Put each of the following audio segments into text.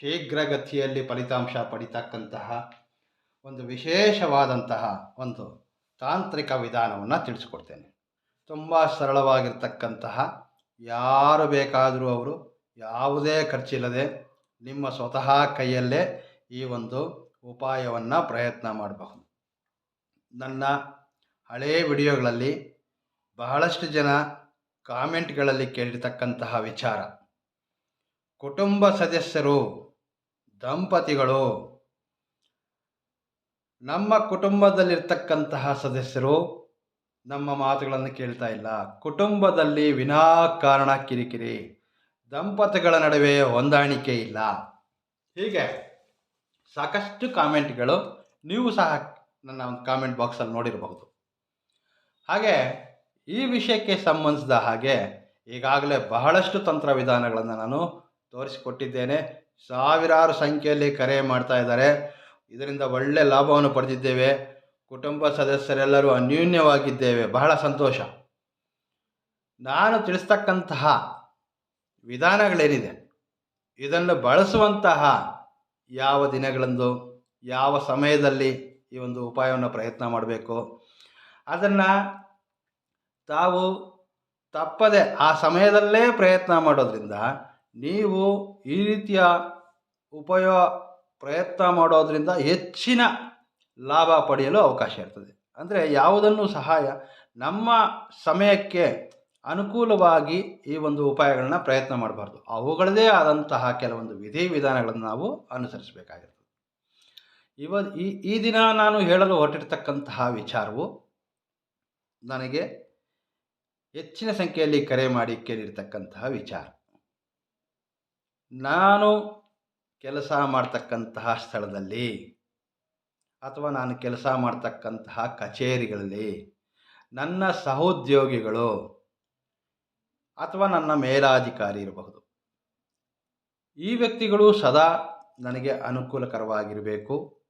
ಶೀಘ್ರಗತಿಯಲ್ಲಿ ಫಲಿತಾಂಶ ಪಡಿತಕ್ಕಂತಹ ಒಂದು ವಿಶೇಷವಾದಂತಹ ಒಂದು ತಾಂತ್ರಿಕ ವಿಧಾನವನ್ನು ತಿಳಿಸ್ಕೊಡ್ತೇನೆ. ತುಂಬ ಸರಳವಾಗಿರ್ತಕ್ಕಂತಹ ಯಾರು ಬೇಕಾದರೂ ಅವರು ಯಾವುದೇ ಖರ್ಚಿಲ್ಲದೆ ನಿಮ್ಮ ಸ್ವತಃ ಕೈಯಲ್ಲೇ ಈ ಒಂದು ಉಪಾಯವನ್ನು ಪ್ರಯತ್ನ ಮಾಡಬಹುದು. ನನ್ನ ಹಳೇ ವಿಡಿಯೋಗಳಲ್ಲಿ ಬಹಳಷ್ಟು ಜನ ಕಾಮೆಂಟ್ಗಳಲ್ಲಿ ಕೇಳಿರ್ತಕ್ಕಂತಹ ವಿಚಾರ. ಕುಟುಂಬ ಸದಸ್ಯರು ದಂಪತಿಗಳು. ನಮ್ಮ ಕುಟುಂಬದಲ್ಲಿರ್ತಕ್ಕಂತಹ ಸದಸ್ಯರು ನಮ್ಮ ಮಾತುಗಳನ್ನು ಕೇಳ್ತಾ ಇಲ್ಲ. ಕುಟುಂಬದಲ್ಲಿ ವಿನಾಕಾರಣ ಕಿರಿಕಿರಿ. ದಂಪತಿಗಳ ನಡುವೆ ಹೊಂದಾಣಿಕೆ ಇಲ್ಲ. ಹೀಗೆ ಸಾಕಷ್ಟು ಕಾಮೆಂಟ್ಗಳು ನೀವು ಸಹ ನನ್ನ ಒಂದು ಕಾಮೆಂಟ್ ಬಾಕ್ಸಲ್ಲಿ ನೋಡಿರಬಹುದು. ಹಾಗೆ ಈ ವಿಷಯಕ್ಕೆ ಸಂಬಂಧಿಸಿದ ಹಾಗೆ ಈಗಾಗಲೇ ಬಹಳಷ್ಟು ತಂತ್ರ ವಿಧಾನಗಳನ್ನು ನಾನು ತೋರಿಸಿಕೊಟ್ಟಿದ್ದೇನೆ. ಸಾವಿರಾರು ಸಂಖ್ಯೆಯಲ್ಲಿ ಕರೆ ಮಾಡ್ತಾ ಇದ್ದಾರೆ. ಇದರಿಂದ ಒಳ್ಳೆ ಲಾಭವನ್ನು ಪಡೆದಿದ್ದೇವೆ. ಕುಟುಂಬ ಸದಸ್ಯರೆಲ್ಲರೂ ಅನ್ಯೂನ್ಯವಾಗಿದ್ದೇವೆ. ಬಹಳ ಸಂತೋಷ. ನಾನು ತಿಳಿಸ್ತಕ್ಕಂತಹ ವಿಧಾನಗಳೇನಿದೆ? ಇದನ್ನು ಬಳಸುವಂತಹ ಯಾವ ದಿನಗಳಂದು, ಯಾವ ಸಮಯದಲ್ಲಿ ಈ ಒಂದು ಉಪಾಯವನ್ನು ಪ್ರಯತ್ನ ಮಾಡಬೇಕು? ಅದನ್ನು ತಾವು ತಪ್ಪದೆ ಆ ಸಮಯದಲ್ಲೇ ಪ್ರಯತ್ನ ಮಾಡೋದ್ರಿಂದ ನೀವು ಈ ರೀತಿಯ ಉಪಯೋಗ ಪ್ರಯತ್ನ ಮಾಡೋದರಿಂದ ಹೆಚ್ಚಿನ ಲಾಭ ಪಡೆಯಲು ಅವಕಾಶ ಇರ್ತದೆ. ಅಂದರೆ ಯಾವುದನ್ನು ಸಹಾಯ ನಮ್ಮ ಸಮಯಕ್ಕೆ ಅನುಕೂಲವಾಗಿ ಈ ಒಂದು ಉಪಾಯಗಳನ್ನ ಪ್ರಯತ್ನ ಮಾಡಬಾರ್ದು. ಅವುಗಳದೇ ಆದಂತಹ ಕೆಲವೊಂದು ವಿಧಿ ವಿಧಾನಗಳನ್ನು ನಾವು ಅನುಸರಿಸಬೇಕಾಗಿರ್ತದೆ. ಇವ ಈ ಈ ದಿನ ನಾನು ಹೇಳಲು ಹೊರಟಿರ್ತಕ್ಕಂತಹ ವಿಚಾರವು ನನಗೆ ಹೆಚ್ಚಿನ ಸಂಖ್ಯೆಯಲ್ಲಿ ಕರೆ ಮಾಡಿ ಕೇಳಿರ್ತಕ್ಕಂತಹ ವಿಚಾರ. ನಾನು ಕೆಲಸ ಮಾಡ್ತಕ್ಕಂತಹ ಸ್ಥಳದಲ್ಲಿ ಅಥವಾ ನಾನು ಕೆಲಸ ಮಾಡ್ತಕ್ಕಂತಹ ಕಚೇರಿಗಳಲ್ಲಿ ನನ್ನ ಸಹೋದ್ಯೋಗಿಗಳು ಅಥವಾ ನನ್ನ ಮೇಲಾಧಿಕಾರಿ ಇರಬಹುದು. ಈ ವ್ಯಕ್ತಿಗಳು ಸದಾ ನನಗೆ ಅನುಕೂಲಕರವಾಗಿರಬೇಕು.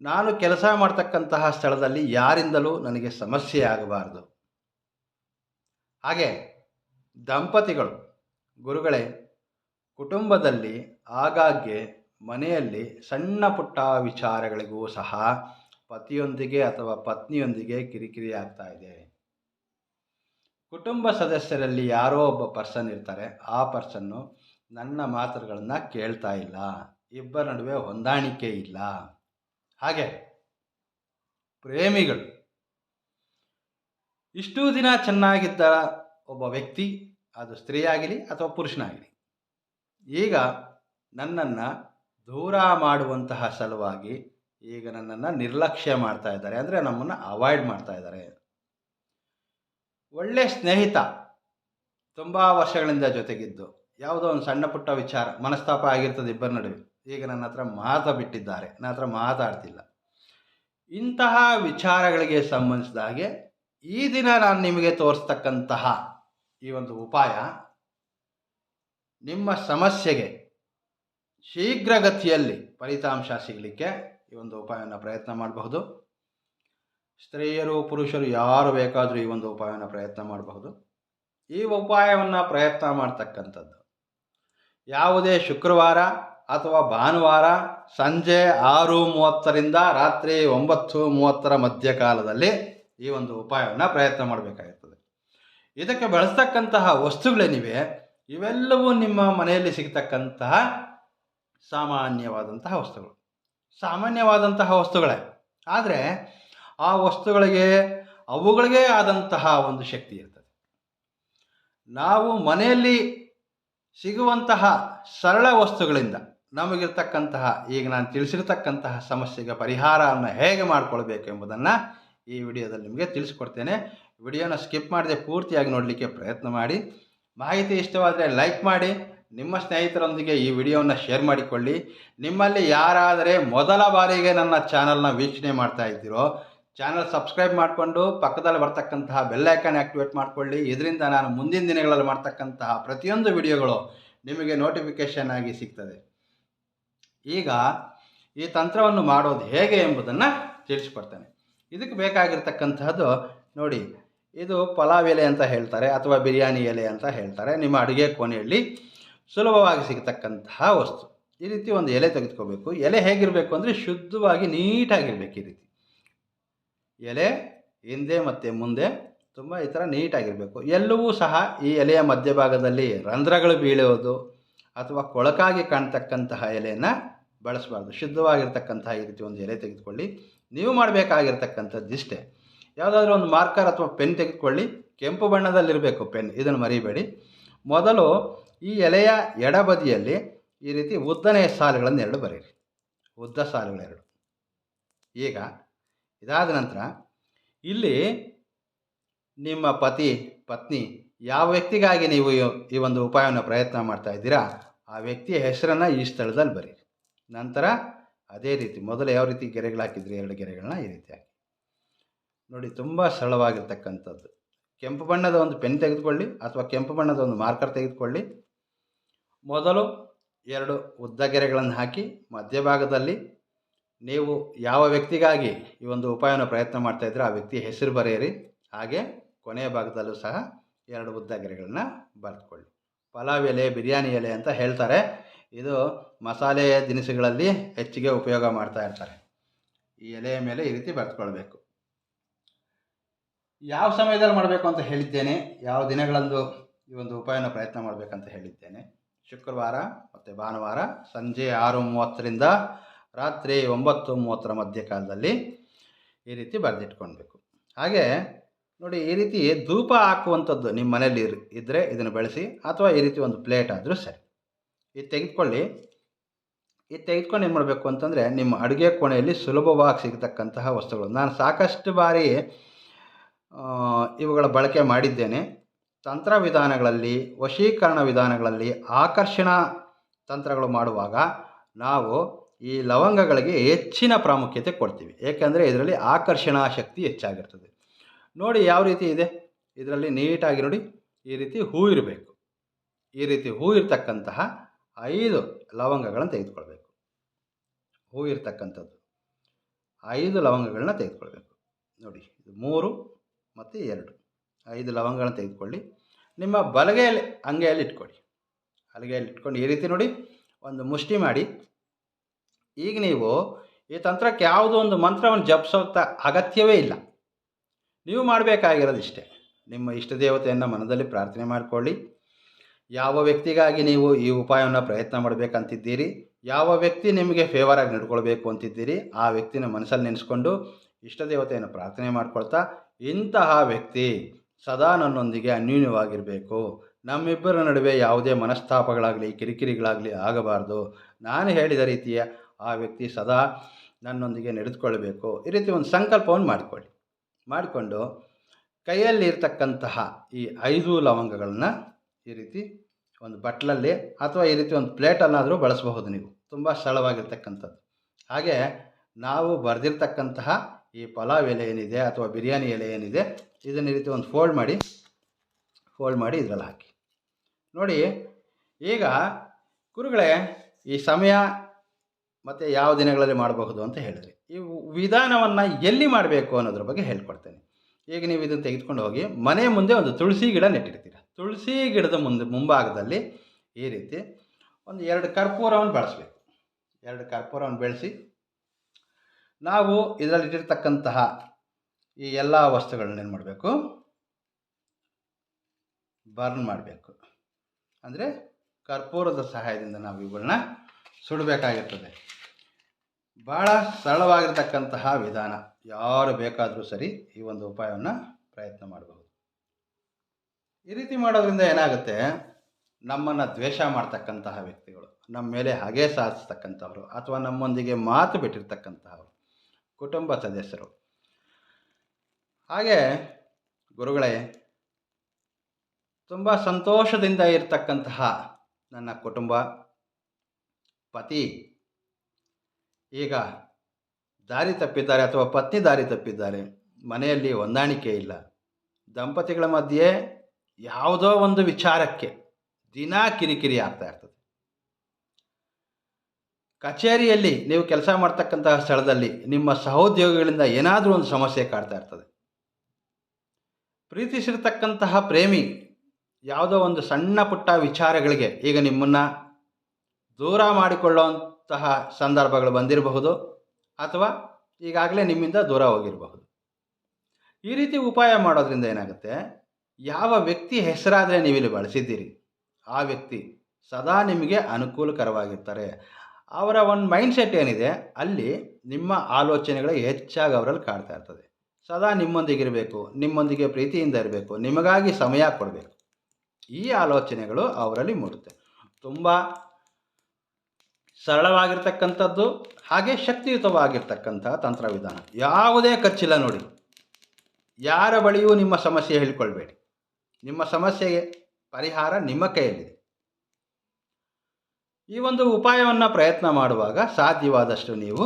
ನಾನು ಕೆಲಸ ಮಾಡ್ತಕ್ಕಂತಹ ಸ್ಥಳದಲ್ಲಿ ಯಾರಿಂದಲೂ ನನಗೆ ಸಮಸ್ಯೆ ಆಗಬಾರದು. ಹಾಗೆ ದಂಪತಿಗಳು, ಗುರುಗಳೇ ಕುಟುಂಬದಲ್ಲಿ ಆಗಾಗ್ಗೆ ಮನೆಯಲ್ಲಿ ಸಣ್ಣ ಪುಟ್ಟ ವಿಚಾರಗಳಿಗೂ ಸಹ ಪತಿಯೊಂದಿಗೆ ಅಥವಾ ಪತ್ನಿಯೊಂದಿಗೆ ಕಿರಿಕಿರಿ ಆಗ್ತಾ ಇದೆ. ಕುಟುಂಬ ಸದಸ್ಯರಲ್ಲಿ ಯಾರೋ ಒಬ್ಬ ಪರ್ಸನ್ ಇರ್ತಾರೆ. ಆ ಪರ್ಸನ್ನು ನನ್ನ ಮಾತುಗಳನ್ನು ಕೇಳ್ತಾ ಇಲ್ಲ. ಇಬ್ಬರ ನಡುವೆ ಹೊಂದಾಣಿಕೆ ಇಲ್ಲ. ಹಾಗೆ ಪ್ರೇಮಿಗಳು. ಇಷ್ಟು ದಿನ ಚೆನ್ನಾಗಿದ್ದ ಒಬ್ಬ ವ್ಯಕ್ತಿ, ಅದು ಸ್ತ್ರೀ ಅಥವಾ ಪುರುಷನಾಗಲಿ ಈಗ ನನ್ನನ್ನು ದೂರ ಮಾಡುವಂತಹ ಸಲುವಾಗಿ ಈಗ ನನ್ನನ್ನು ನಿರ್ಲಕ್ಷ್ಯ ಮಾಡ್ತಾ ಇದ್ದಾರೆ ಅಂದರೆ ನಮ್ಮನ್ನು ಅವಾಯ್ಡ್ ಮಾಡ್ತಾ ಇದ್ದಾರೆ. ಒಳ್ಳೆ ಸ್ನೇಹಿತ ತುಂಬ ವರ್ಷಗಳಿಂದ ಜೊತೆಗಿದ್ದು, ಯಾವುದೋ ಒಂದು ಸಣ್ಣ ಪುಟ್ಟ ವಿಚಾರ, ಮನಸ್ತಾಪ ಆಗಿರ್ತದೆ ಇಬ್ಬರ ನಡುವೆ. ಈಗ ನನ್ನ ಹತ್ರ ಮಾತ ಬಿಟ್ಟಿದ್ದಾರೆ, ನನ್ನ ಹತ್ರ ಮಾತಾಡ್ತಿಲ್ಲ. ಇಂತಹ ವಿಚಾರಗಳಿಗೆ ಸಂಬಂಧಿಸಿದ ಹಾಗೆ ಈ ದಿನ ನಾನು ನಿಮಗೆ ತೋರಿಸ್ತಕ್ಕಂತಹ ಈ ಒಂದು ಉಪಾಯ ನಿಮ್ಮ ಸಮಸ್ಯೆಗೆ ಶೀಘ್ರಗತಿಯಲ್ಲಿ ಫಲಿತಾಂಶ ಸಿಗಲಿಕ್ಕೆ ಈ ಒಂದು ಉಪಾಯವನ್ನು ಪ್ರಯತ್ನ ಮಾಡಬಹುದು. ಸ್ತ್ರೀಯರು, ಪುರುಷರು ಯಾರು ಬೇಕಾದರೂ ಈ ಒಂದು ಉಪಾಯವನ್ನು ಪ್ರಯತ್ನ ಮಾಡಬಹುದು. ಈ ಉಪಾಯವನ್ನು ಪ್ರಯತ್ನ ಮಾಡ್ತಕ್ಕಂಥದ್ದು. ಯಾವುದೇ ಶುಕ್ರವಾರ ಅಥವಾ ಭಾನುವಾರ ಸಂಜೆ ಆರು ಮೂವತ್ತರಿಂದ ರಾತ್ರಿ ಒಂಬತ್ತು ಮೂವತ್ತರ ಮಧ್ಯಕಾಲದಲ್ಲಿ ಈ ಒಂದು ಉಪಾಯವನ್ನು ಪ್ರಯತ್ನ ಮಾಡಬೇಕಾಗಿರ್ತದೆ. ಇದಕ್ಕೆ ಬಳಸ್ತಕ್ಕಂತಹ ವಸ್ತುಗಳೇನಿವೆ? ಇವೆಲ್ಲವೂ ನಿಮ್ಮ ಮನೆಯಲ್ಲಿ ಸಿಗ್ತಕ್ಕಂತಹ ಸಾಮಾನ್ಯವಾದಂತಹ ವಸ್ತುಗಳು. ಸಾಮಾನ್ಯವಾದಂತಹ ವಸ್ತುಗಳೇ. ಆದರೆ ಆ ವಸ್ತುಗಳಿಗೆ, ಅವುಗಳಿಗೆ ಆದಂತಹ ಒಂದು ಶಕ್ತಿ ಇರ್ತದೆ. ನಾವು ಮನೆಯಲ್ಲಿ ಸಿಗುವಂತಹ ಸರಳ ವಸ್ತುಗಳಿಂದ ನಮಗಿರ್ತಕ್ಕಂತಹ, ಈಗ ನಾನು ತಿಳಿಸಿರ್ತಕ್ಕಂತಹ ಸಮಸ್ಯೆಗೆ ಪರಿಹಾರವನ್ನು ಹೇಗೆ ಮಾಡಿಕೊಳ್ಬೇಕು ಎಂಬುದನ್ನು ಈ ವಿಡಿಯೋದಲ್ಲಿ ನಿಮಗೆ ತಿಳಿಸ್ಕೊಡ್ತೇನೆ. ವಿಡಿಯೋನ ಸ್ಕಿಪ್ ಮಾಡದೆ ಪೂರ್ತಿಯಾಗಿ ನೋಡಲಿಕ್ಕೆ ಪ್ರಯತ್ನ ಮಾಡಿ. ಮಾಹಿತಿ ಇಷ್ಟವಾದರೆ ಲೈಕ್ ಮಾಡಿ, ನಿಮ್ಮ ಸ್ನೇಹಿತರೊಂದಿಗೆ ಈ ವಿಡಿಯೋವನ್ನು ಶೇರ್ ಮಾಡಿಕೊಳ್ಳಿ. ನಿಮ್ಮಲ್ಲಿ ಯಾರಾದರೆ ಮೊದಲ ಬಾರಿಗೆ ನನ್ನ ಚಾನಲ್ನ ವೀಕ್ಷಣೆ ಮಾಡ್ತಾ ಇದ್ದೀರೋ ಚಾನಲ್ ಸಬ್ಸ್ಕ್ರೈಬ್ ಮಾಡಿಕೊಂಡು ಪಕ್ಕದಲ್ಲಿ ಬರ್ತಕ್ಕಂತಹ ಬೆಲ್ಲೈಕನ್ ಆ್ಯಕ್ಟಿವೇಟ್ ಮಾಡಿಕೊಳ್ಳಿ. ಇದರಿಂದ ನಾನು ಮುಂದಿನ ದಿನಗಳಲ್ಲಿ ಮಾಡ್ತಕ್ಕಂತಹ ಪ್ರತಿಯೊಂದು ವಿಡಿಯೋಗಳು ನಿಮಗೆ ನೋಟಿಫಿಕೇಷನ್ ಆಗಿ ಸಿಗ್ತದೆ. ಈಗ ಈ ತಂತ್ರವನ್ನು ಮಾಡೋದು ಹೇಗೆ ಎಂಬುದನ್ನು ತಿಳಿಸ್ಕೊಡ್ತೇನೆ. ಇದಕ್ಕೆ ಬೇಕಾಗಿರ್ತಕ್ಕಂತಹದ್ದು ನೋಡಿ ಇದು ಪಲಾವ್ ಎಲೆ ಅಂತ ಹೇಳ್ತಾರೆ ಅಥವಾ ಬಿರಿಯಾನಿ ಎಲೆ ಅಂತ ಹೇಳ್ತಾರೆ. ನಿಮ್ಮ ಅಡುಗೆ ಕೋಣೆಯಲ್ಲಿ ಸುಲಭವಾಗಿ ಸಿಗತಕ್ಕಂತಹ ವಸ್ತು. ಈ ರೀತಿ ಒಂದು ಎಲೆ ತೆಗೆದುಕೋಬೇಕು. ಎಲೆ ಹೇಗಿರಬೇಕು ಅಂದರೆ ಶುದ್ಧವಾಗಿ ನೀಟಾಗಿರ್ಬೇಕು ಈ ರೀತಿ. ಎಲೆ ಹಿಂದೆ ಮತ್ತು ಮುಂದೆ ತುಂಬ ಈ ಥರ ನೀಟಾಗಿರಬೇಕು. ಎಲ್ಲವೂ ಸಹ ಈ ಎಲೆಯ ಮಧ್ಯಭಾಗದಲ್ಲಿ ರಂಧ್ರಗಳು ಬೀಳೋದು ಅಥವಾ ಕೊಳಕಾಗಿ ಕಾಣ್ತಕ್ಕಂತಹ ಎಲೆಯನ್ನು ಬಳಸಬಾರ್ದು. ಶುದ್ಧವಾಗಿರ್ತಕ್ಕಂತಹ ಈ ರೀತಿ ಒಂದು ಎಲೆ ತೆಗೆದುಕೊಳ್ಳಿ. ನೀವು ಮಾಡಬೇಕಾಗಿರ್ತಕ್ಕಂಥದ್ದು ಇಷ್ಟೇ ಯಾವುದಾದ್ರೂ ಒಂದು ಮಾರ್ಕರ್ ಅಥವಾ ಪೆನ್ ತೆಗೆದುಕೊಳ್ಳಿ. ಕೆಂಪು ಬಣ್ಣದಲ್ಲಿರಬೇಕು ಪೆನ್ ಇದನ್ನು ಮರಿಬೇಡಿ. ಮೊದಲು ಈ ಎಲೆಯ ಎಡಬದಿಯಲ್ಲಿ ಈ ರೀತಿ ಉದ್ದನೆಯ ಸಾಲುಗಳನ್ನು ಎರಡು ಬರೀರಿ. ಉದ್ದ ಸಾಲುಗಳೆರಡು ಈಗ ಇದಾದ ನಂತರ ಇಲ್ಲಿ ನಿಮ್ಮ ಪತಿ, ಪತ್ನಿ ಯಾವ ವ್ಯಕ್ತಿಗಾಗಿ ನೀವು ಈ- ಒಂದು ಉಪಾಯವನ್ನು ಪ್ರಯತ್ನ ಮಾಡ್ತಾ ಇದ್ದೀರಾ, ಆ ವ್ಯಕ್ತಿಯ ಹೆಸರನ್ನು ಈ ಸ್ಥಳದಲ್ಲಿ ಬರೀರಿ. ನಂತರ ಅದೇ ರೀತಿ ಮೊದಲು ಯಾವ ರೀತಿ ಗೆರೆಗಳು ಹಾಕಿದ್ರಿ ಎರಡು ಗೆರೆಗಳನ್ನ ಈ ರೀತಿ ಹಾಕಿ ನೋಡಿ, ತುಂಬ ಸರಳವಾಗಿರ್ತಕ್ಕಂಥದ್ದು. ಕೆಂಪು ಬಣ್ಣದ ಒಂದು ಪೆನ್ ತೆಗೆದುಕೊಳ್ಳಿ ಅಥವಾ ಕೆಂಪು ಬಣ್ಣದ ಒಂದು ಮಾರ್ಕರ್ ತೆಗೆದುಕೊಳ್ಳಿ. ಮೊದಲು ಎರಡು ಉದ್ದ ಗೆರೆಗಳನ್ನು ಹಾಕಿ ಮಧ್ಯಭಾಗದಲ್ಲಿ ನೀವು ಯಾವ ವ್ಯಕ್ತಿಗಾಗಿ ಈ ಒಂದು ಉಪಾಯವನ್ನು ಪ್ರಯತ್ನ ಮಾಡ್ತಾ ಇದ್ರೆ ಆ ವ್ಯಕ್ತಿಯ ಹೆಸರು ಬರೆಯಿರಿ. ಹಾಗೆ ಕೊನೆಯ ಭಾಗದಲ್ಲೂ ಸಹ ಎರಡು ಉದ್ದ ಗೆರೆಗಳನ್ನ ಬರೆದುಕೊಳ್ಳಿ. ಪಲಾವ್ ಎಲೆ, ಬಿರಿಯಾನಿ ಎಲೆ ಅಂತ ಹೇಳ್ತಾರೆ. ಇದು ಮಸಾಲೆ ದಿನಸುಗಳಲ್ಲಿ ಹೆಚ್ಚಿಗೆ ಉಪಯೋಗ ಮಾಡ್ತಾ ಇರ್ತಾರೆ. ಈ ಎಲೆಯ ಮೇಲೆ ಈ ರೀತಿ ಬರೆದುಕೊಳ್ಬೇಕು. ಯಾವ ಸಮಯದಲ್ಲಿ ಮಾಡಬೇಕು ಅಂತ ಹೇಳಿದ್ದೇನೆ, ಯಾವ ದಿನಗಳಂದು ಈ ಒಂದು ಉಪಾಯನ ಪ್ರಯತ್ನ ಮಾಡಬೇಕಂತ ಹೇಳಿದ್ದೇನೆ. ಶುಕ್ರವಾರ ಮತ್ತು ಭಾನುವಾರ ಸಂಜೆ ಆರು ಮೂವತ್ತರಿಂದ ರಾತ್ರಿ ಒಂಬತ್ತು ಮೂವತ್ತರ ಮಧ್ಯಕಾಲದಲ್ಲಿ ಈ ರೀತಿ ಬರೆದಿಟ್ಕೊಳ್ಬೇಕು. ಹಾಗೆ ನೋಡಿ, ಈ ರೀತಿ ಧೂಪ ಹಾಕುವಂಥದ್ದು ನಿಮ್ಮ ಮನೇಲಿ ಇದ್ದರೆ ಇದನ್ನು ಬಳಸಿ, ಅಥವಾ ಈ ರೀತಿ ಒಂದು ಪ್ಲೇಟ್ ಆದರೂ ಸರಿ. ಇದು ತೆಗೆದುಕೊಳ್ಳಿ. ಇದು ತೆಗೆದುಕೊಂಡು ಏನು ಮಾಡಬೇಕು ಅಂತಂದರೆ, ನಿಮ್ಮ ಅಡುಗೆ ಕೋಣೆಯಲ್ಲಿ ಸುಲಭವಾಗಿ ಸಿಗತಕ್ಕಂತಹ ವಸ್ತುಗಳು. ನಾನು ಸಾಕಷ್ಟು ಬಾರಿ ಇವುಗಳ ಬಳಕೆ ಮಾಡಿದ್ದೇನೆ. ತಂತ್ರ ವಿಧಾನಗಳಲ್ಲಿ, ವಶೀಕರಣ ವಿಧಾನಗಳಲ್ಲಿ ಆಕರ್ಷಣ ತಂತ್ರಗಳು ಮಾಡುವಾಗ ನಾವು ಈ ಲವಂಗಗಳಿಗೆ ಹೆಚ್ಚಿನ ಪ್ರಾಮುಖ್ಯತೆ ಕೊಡ್ತೀವಿ. ಏಕೆಂದರೆ ಇದರಲ್ಲಿ ಆಕರ್ಷಣಾ ಶಕ್ತಿ ಹೆಚ್ಚಾಗಿರ್ತದೆ. ನೋಡಿ ಯಾವ ರೀತಿ ಇದೆ? ಇದರಲ್ಲಿ ನೀಟಾಗಿ ನೋಡಿ, ಈ ರೀತಿ ಹೂ ಇರಬೇಕು. ಈ ರೀತಿ ಹೂ ಇರತಕ್ಕಂತಹ ಐದು ಲವಂಗಗಳನ್ನು ತೆಗೆದುಕೊಳ್ಬೇಕು. ಹೂ ಇರ್ತಕ್ಕಂಥದ್ದು. ಐದು ಲವಂಗಗಳನ್ನ ತೆಗೆದುಕೊಳ್ಬೇಕು. ನೋಡಿ, ಇದು ಮೂರು ಮತ್ತು ಎರಡು. ಐದು ಲವಂಗಗಳನ್ನು ತೆಗೆದುಕೊಳ್ಳಿ. ನಿಮ್ಮ ಬಲಗೈಯಲ್ಲಿ, ಅಂಗೈಯಲ್ಲಿ ಇಟ್ಕೊಳ್ಳಿ. ಹಲಗೆಯಲ್ಲಿ ಇಟ್ಕೊಂಡು ಈ ರೀತಿ ನೋಡಿ ಒಂದು ಮುಷ್ಟಿ ಮಾಡಿ. ಈಗ ನೀವು ಈ ತಂತ್ರಕ್ಕೆ ಯಾವುದೋ ಒಂದು ಮಂತ್ರವನ್ನು ಜಪಿಸೋತ ಅಗತ್ಯವೇ ಇಲ್ಲ. ನೀವು ಮಾಡಬೇಕಾಗಿರೋದು ಇಷ್ಟೇ. ನಿಮ್ಮ ಇಷ್ಟ ದೇವತೆಯನ್ನು ಮನದಲ್ಲಿ ಪ್ರಾರ್ಥನೆ ಮಾಡಿಕೊಳ್ಳಿ. ಯಾವ ವ್ಯಕ್ತಿಗಾಗಿ ನೀವು ಈ ಉಪಾಯವನ್ನು ಪ್ರಯತ್ನ ಮಾಡಬೇಕಂತಿದ್ದೀರಿ? ಯಾವ ವ್ಯಕ್ತಿ ನಿಮಗೆ ಫೇವರಾಗಿ ನಡ್ಕೊಳ್ಬೇಕು ಅಂತಿದ್ದೀರಿ? ಆ ವ್ಯಕ್ತಿನ ಮನಸ್ಸಲ್ಲಿ ನೆನೆಸ್ಕೊಂಡು ಇಷ್ಟ ದೇವತೆಯನ್ನು ಪ್ರಾರ್ಥನೆ ಮಾಡ್ಕೊಳ್ತಾ ಇಂತಹ ವ್ಯಕ್ತಿ ಸದಾ ನನ್ನೊಂದಿಗೆ ಅನ್ಯೂನ್ಯವಾಗಿರಬೇಕು. ನಮ್ಮಿಬ್ಬರ ನಡುವೆ ಯಾವುದೇ ಮನಸ್ತಾಪಗಳಾಗಲಿ, ಕಿರಿಕಿರಿಗಳಾಗಲಿ ಆಗಬಾರ್ದು. ನಾನು ಹೇಳಿದ ರೀತಿಯ ಆ ವ್ಯಕ್ತಿ ಸದಾ ನನ್ನೊಂದಿಗೆ ನಡೆದುಕೊಳ್ಬೇಕು. ಈ ರೀತಿ ಒಂದು ಸಂಕಲ್ಪವನ್ನು ಮಾಡಿಕೊಳ್ಳಿ. ಮಾಡಿಕೊಂಡು ಕೈಯಲ್ಲಿರ್ತಕ್ಕಂತಹ ಈ ಐದು ಲವಂಗಗಳನ್ನ ಈ ರೀತಿ ಒಂದು ಬಟ್ಲಲ್ಲಿ ಅಥವಾ ಈ ರೀತಿ ಒಂದು ಪ್ಲೇಟನ್ನಾದರೂ ಬಳಸಬಹುದು ನೀವು. ತುಂಬ ಸರಳವಾಗಿರ್ತಕ್ಕಂಥದ್ದು. ಹಾಗೆ ನಾವು ಬರೆದಿರ್ತಕ್ಕಂತಹ ಈ ಪಲಾವ್ ಎಲೆ ಏನಿದೆ ಅಥವಾ ಬಿರಿಯಾನಿ ಎಲೆ ಏನಿದೆ, ಇದನ್ನ ರೀತಿ ಒಂದು ಫೋಲ್ಡ್ ಮಾಡಿ ಫೋಲ್ಡ್ ಮಾಡಿ ಇದರಲ್ಲಿ ಹಾಕಿ. ನೋಡಿ, ಈಗ ಕುರುಗಳೇ ಈ ಸಮಯ ಮತ್ತು ಯಾವ ದಿನಗಳಲ್ಲಿ ಮಾಡಬಹುದು ಅಂತ ಹೇಳಿದ್ರಿ. ಈ ವಿಧಾನವನ್ನು ಎಲ್ಲಿ ಮಾಡಬೇಕು ಅನ್ನೋದ್ರ ಬಗ್ಗೆ ಹೇಳ್ಕೊಡ್ತೇನೆ. ಈಗ ನೀವು ಇದನ್ನು ತೆಗೆದುಕೊಂಡು ಹೋಗಿ, ಮನೆ ಮುಂದೆ ಒಂದು ತುಳಸಿ ಗಿಡ ನೆಟ್ಟಿರ್ತೀರ ತುಳಸಿ ಗಿಡದ ಮುಂದೆ, ಮುಂಭಾಗದಲ್ಲಿ ಈ ರೀತಿ ಒಂದು ಎರಡು ಕರ್ಪೂರವನ್ನು ಬಳಸಬೇಕು. ಎರಡು ಕರ್ಪೂರವನ್ನು ಬೆಳೆಸಿ ನಾವು ಇದರಲ್ಲಿ ಇಟ್ಟಿರ್ತಕ್ಕಂತಹ ಈ ಎಲ್ಲ ವಸ್ತುಗಳನ್ನ ಏನು ಮಾಡಬೇಕು? ಬರ್ನ್ ಮಾಡಬೇಕು. ಅಂದರೆ ಕರ್ಪೂರದ ಸಹಾಯದಿಂದ ನಾವು ಇವುಗಳನ್ನ ಸುಡಬೇಕಾಗಿರ್ತದೆ. ಭಾಳ ಸರಳವಾಗಿರ್ತಕ್ಕಂತಹ ವಿಧಾನ. ಯಾರು ಬೇಕಾದರೂ ಸರಿ ಈ ಒಂದು ಉಪಾಯವನ್ನು ಪ್ರಯತ್ನ ಮಾಡಬಹುದು. ಈ ರೀತಿ ಮಾಡೋದ್ರಿಂದ ಏನಾಗುತ್ತೆ? ನಮ್ಮನ್ನು ದ್ವೇಷ ಮಾಡ್ತಕ್ಕಂತಹ ವ್ಯಕ್ತಿಗಳು ನಮ್ಮ ಮೇಲೆ ಹಾಗೆ ಸಾಧಿಸ್ತಕ್ಕಂಥವ್ರು, ಅಥವಾ ನಮ್ಮೊಂದಿಗೆ ಮಾತು ಬಿಟ್ಟಿರ್ತಕ್ಕಂತಹವರು ಕುಟುಂಬ ಸದಸ್ಯರು. ಹಾಗೆ ಗುರುಗಳೇ, ತುಂಬ ಸಂತೋಷದಿಂದ ಇರತಕ್ಕಂತಹ ನನ್ನ ಕುಟುಂಬ, ಪತಿ, ಈಗ ದಾರಿ ತಪ್ಪಿದ್ದಾರೆ ಅಥವಾ ಪತ್ನಿ ದಾರಿ ತಪ್ಪಿದ್ದಾರೆ, ಮನೆಯಲ್ಲಿ ಹೊಂದಾಣಿಕೆ ಇಲ್ಲ. ದಂಪತಿಗಳ ಮಧ್ಯೆ ಯಾವುದೋ ಒಂದು ವಿಚಾರಕ್ಕೆ ದಿನಾ ಕಿರಿಕಿರಿ ಆಗ್ತಾ ಇರ್ತದೆ. ಕಚೇರಿಯಲ್ಲಿ ನೀವು ಕೆಲಸ ಮಾಡ್ತಕ್ಕಂತಹ ಸ್ಥಳದಲ್ಲಿ ನಿಮ್ಮ ಸಹೋದ್ಯೋಗಿಗಳಿಂದ ಏನಾದರೂ ಒಂದು ಸಮಸ್ಯೆ ಕಾಡ್ತಾ ಇರ್ತದೆ. ಪ್ರೀತಿಸಿರ್ತಕ್ಕಂತಹ ಪ್ರೇಮಿ ಯಾವುದೋ ಒಂದು ಸಣ್ಣ ಪುಟ್ಟ ವಿಚಾರಗಳಿಗೆ ಈಗ ನಿಮ್ಮನ್ನು ದೂರ ಮಾಡಿಕೊಳ್ಳುವಂತಹ ಸಂದರ್ಭಗಳು ಬಂದಿರಬಹುದು ಅಥವಾ ಈಗಾಗಲೇ ನಿಮ್ಮಿಂದ ದೂರ ಹೋಗಿರಬಹುದು. ಈ ರೀತಿ ಉಪಾಯ ಮಾಡೋದ್ರಿಂದ ಏನಾಗುತ್ತೆ? ಯಾವ ವ್ಯಕ್ತಿ ಹೆಸರಾದರೆ ನೀವಿಲ್ಲಿ ಬಳಸಿದ್ದೀರಿ? ಆ ವ್ಯಕ್ತಿ ಸದಾ ನಿಮಗೆ ಅನುಕೂಲಕರವಾಗಿರ್ತಾರೆ. ಅವರ ಒಂದು ಮೈಂಡ್ಸೆಟ್ ಏನಿದೆ, ಅಲ್ಲಿ ನಿಮ್ಮ ಆಲೋಚನೆಗಳು ಹೆಚ್ಚಾಗಿ ಅವರಲ್ಲಿ ಕಾಡ್ತಾ ಇರ್ತದೆ. ಸದಾ ನಿಮ್ಮೊಂದಿಗಿರಬೇಕು ನಿಮ್ಮೊಂದಿಗೆ ಪ್ರೀತಿಯಿಂದ ಇರಬೇಕು, ನಿಮಗಾಗಿ ಸಮಯ ಕೊಡಬೇಕು. ಈ ಆಲೋಚನೆಗಳು ಅವರಲ್ಲಿ ಮೂಡುತ್ತೆ. ತುಂಬ ಸರಳವಾಗಿರ್ತಕ್ಕಂಥದ್ದು, ಹಾಗೆ ಶಕ್ತಿಯುತವಾಗಿರ್ತಕ್ಕಂಥ ತಂತ್ರವಿಧಾನ. ಯಾವುದೇ ಖರ್ಚಿಲ್ಲ ನೋಡಿ. ಯಾರ ಬಳಿಯೂ ನಿಮ್ಮ ಸಮಸ್ಯೆ ಹೇಳಿಕೊಳ್ಬೇಡಿ. ನಿಮ್ಮ ಸಮಸ್ಯೆಗೆ ಪರಿಹಾರ ನಿಮ್ಮ ಕೈಯಲ್ಲಿದೆ. ಈ ಒಂದು ಉಪಾಯವನ್ನು ಪ್ರಯತ್ನ ಮಾಡುವಾಗ ಸಾಧ್ಯವಾದಷ್ಟು ನೀವು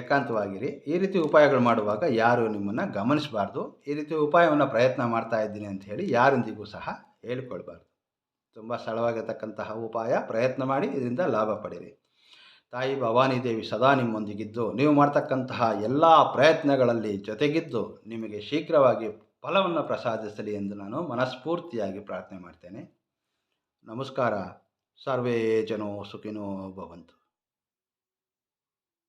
ಏಕಾಂತವಾಗಿರಿ. ಈ ರೀತಿ ಉಪಾಯಗಳು ಮಾಡುವಾಗ ಯಾರು ನಿಮ್ಮನ್ನು ಗಮನಿಸಬಾರ್ದು. ಈ ರೀತಿ ಉಪಾಯವನ್ನು ಪ್ರಯತ್ನ ಮಾಡ್ತಾ ಇದ್ದೀನಿ ಅಂತ ಹೇಳಿ ಯಾರೊಂದಿಗೂ ಸಹ ಹೇಳ್ಕೊಳ್ಬಾರ್ದು. ತುಂಬ ಸರಳವಾಗಿರ್ತಕ್ಕಂತಹ ಉಪಾಯ. ಪ್ರಯತ್ನ ಮಾಡಿ ಇದರಿಂದ ಲಾಭ ಪಡೀರಿ. ತಾಯಿ ಭವಾನಿ ದೇವಿ ಸದಾ ನಿಮ್ಮೊಂದಿಗಿದ್ದು, ನೀವು ಮಾಡ್ತಕ್ಕಂತಹ ಎಲ್ಲ ಪ್ರಯತ್ನಗಳಲ್ಲಿ ಜೊತೆಗಿದ್ದು ನಿಮಗೆ ಶೀಘ್ರವಾಗಿ ಫಲವನ್ನು ಪ್ರಸಾದಿಸಲಿ ಎಂದು ನಾನು ಮನಸ್ಫೂರ್ತಿಯಾಗಿ ಪ್ರಾರ್ಥನೆ ಮಾಡ್ತೇನೆ. ನಮಸ್ಕಾರ. સર્વે જનો સુખીનો ભવંતુ